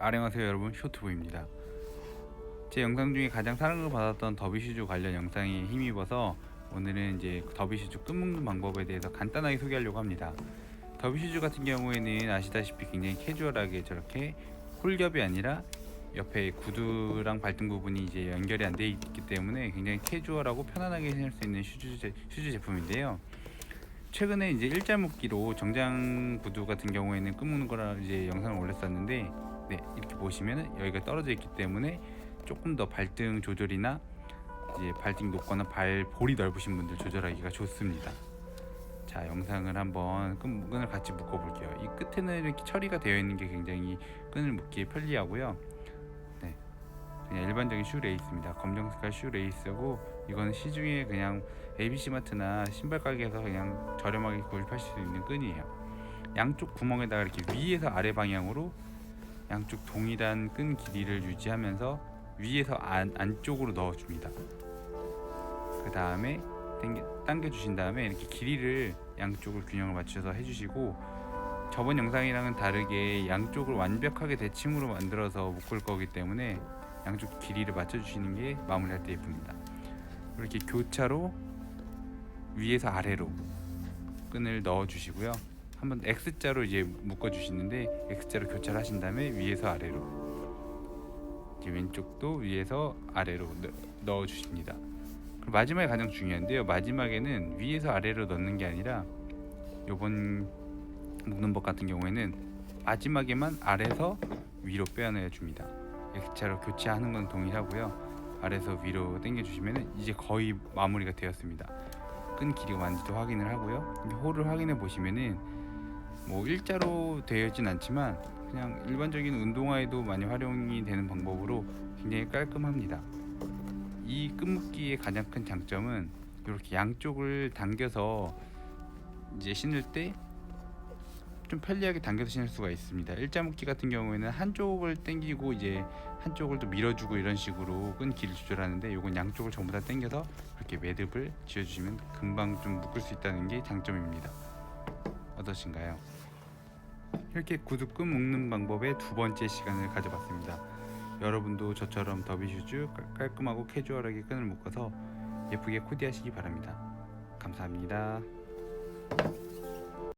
안녕하세요 여러분. 쇼트보입니다. 제 영상 중에 가장 사랑을 받았던 더비슈즈 관련 영상에 힘입어서 오늘은 이제 더비슈즈 끈 묶는 방법에 대해서 간단하게 소개하려고 합니다. 더비슈즈 같은 경우에는 아시다시피 굉장히 캐주얼하게 저렇게 홀겹이 아니라 옆에 구두랑 발등 부분이 이제 연결이 안 돼 있기 때문에 굉장히 캐주얼하고 편안하게 신을 수 있는 슈즈, 제, 슈즈 제품인데요. 최근에 이제 일자 묶기로 정장 구두 같은 경우에는 끈 묶는 거라 이제 영상을 올렸었는데 네 이렇게 보시면은 여기가 떨어져 있기 때문에 조금 더 발등 조절이나 이제 발등 높거나 발 볼이 넓으신 분들 조절하기가 좋습니다. 자 영상을 한번 끈, 끈을 같이 묶어 볼게요. 이 끝에는 이렇게 처리가 되어 있는 게 굉장히 끈을 묶기에 편리하고요. 네 그냥 일반적인 슈 레이스입니다. 검정 색깔 슈 레이스고 이거는 시중에 그냥 ABC 마트나 신발 가게에서 그냥 저렴하게 구입하실 수 있는 끈이에요. 양쪽 구멍에다가 이렇게 위에서 아래 방향으로 양쪽 동일한 끈 길이를 유지하면서 위에서 안, 안쪽으로 넣어줍니다. 그 다음에 당겨 주신 다음에 이렇게 길이를 양쪽을 균형을 맞춰서 해주시고 저번 영상이랑은 다르게 양쪽을 완벽하게 대칭으로 만들어서 묶을 거기 때문에 양쪽 길이를 맞춰주시는 게 마무리할 때 예쁩니다. 이렇게 교차로 위에서 아래로 끈을 넣어 주시고요. 한번 X자로 이제 묶어 주시는데 X자로 교차를 하신 다음에 위에서 아래로 이제 왼쪽도 위에서 아래로 넣어 주십니다. 그리고 마지막에 가장 중요한데요. 마지막에는 위에서 아래로 넣는 게 아니라 요번 묶는 법 같은 경우에는 마지막에만 아래서 위로 빼어내야 줍니다. X자로 교체하는 건 동일하고요. 아래서 위로 당겨 주시면 이제 거의 마무리가 되었습니다. 끈 길이가 맞는지도 확인을 하고요. 홀을 확인해 보시면은 뭐 일자로 되어 있진 않지만 그냥 일반적인 운동화에도 많이 활용이 되는 방법으로 굉장히 깔끔합니다. 이 끈묶기의 가장 큰 장점은 이렇게 양쪽을 당겨서 이제 신을 때 좀 편리하게 당겨서 신을 수가 있습니다. 일자 묶기 같은 경우에는 한쪽을 당기고 이제 한쪽을 또 밀어주고 이런 식으로 끈 길을 조절하는데 이건 양쪽을 전부 다 당겨서 이렇게 매듭을 지어주시면 금방 좀 묶을 수 있다는 게 장점입니다. 어떠신가요? 이렇게 구두 끈 묶는 방법의 두 번째 시간을 가져봤습니다. 여러분도 저처럼 더비슈즈 깔끔하고 캐주얼하게 끈을 묶어서 예쁘게 코디하시기 바랍니다. 감사합니다.